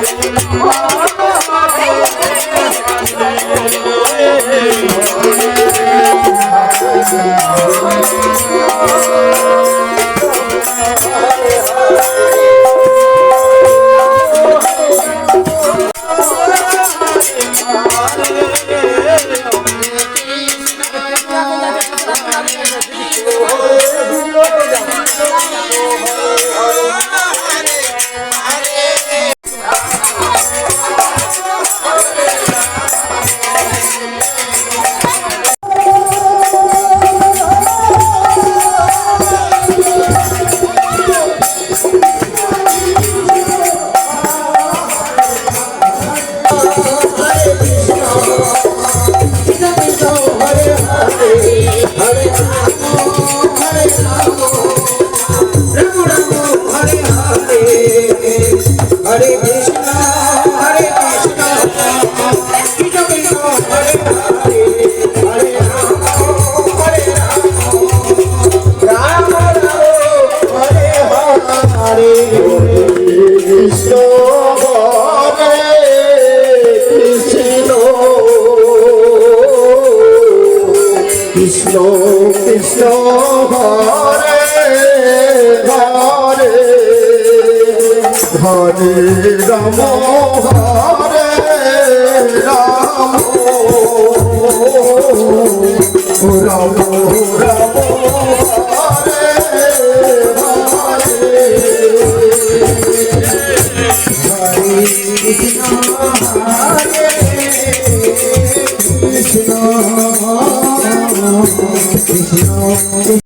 Oh, Krishna Krishna Hare Hare Hare Ram Hare.